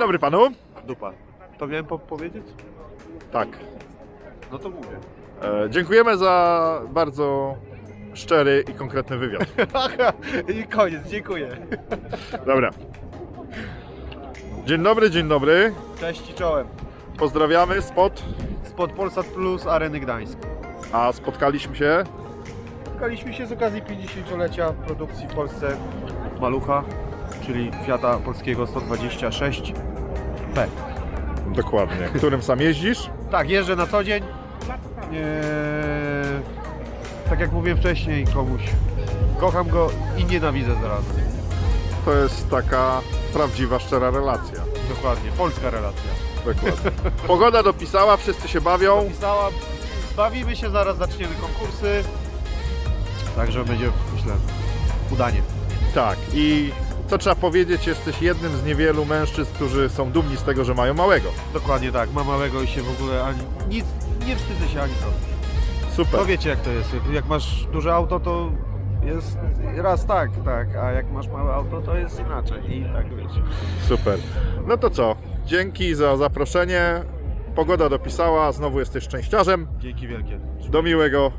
dobry panu. Dupa. To miałem po powiedzieć? Tak. No to mówię. E, dziękujemy za bardzo szczery i konkretny wywiad. I koniec, dziękuję. Dobra. Dzień dobry, dzień dobry. Cześć i czołem. Pozdrawiamy spod. Spod Polsat Plus Areny Gdańsk. A spotkaliśmy się. Spotkaliśmy się z okazji 50-lecia produkcji w Polsce Malucha, czyli Fiata Polskiego 126 P. Dokładnie. Którym sam jeździsz? Tak, jeżdżę na co dzień. Eee, tak jak mówiłem wcześniej komuś, kocham go i nienawidzę zarazem. To jest taka prawdziwa, szczera relacja. Dokładnie, polska relacja. Dokładnie. Pogoda dopisała, wszyscy się bawią. Pisała, bawimy się, zaraz zaczniemy konkursy. Także będzie, myślę, udanie. Tak. I co trzeba powiedzieć, jesteś jednym z niewielu mężczyzn, którzy są dumni z tego, że mają małego. Dokładnie tak, mam małego i się w ogóle ani nic, nie wstydzę się ani trochę. Super. No wiecie jak to jest, jak masz duże auto to jest raz tak, tak, a jak masz małe auto to jest inaczej i tak wiecie. Super. No to co? Dzięki za zaproszenie. Pogoda dopisała, znowu jesteś szczęściarzem. Dzięki wielkie. Do miłego.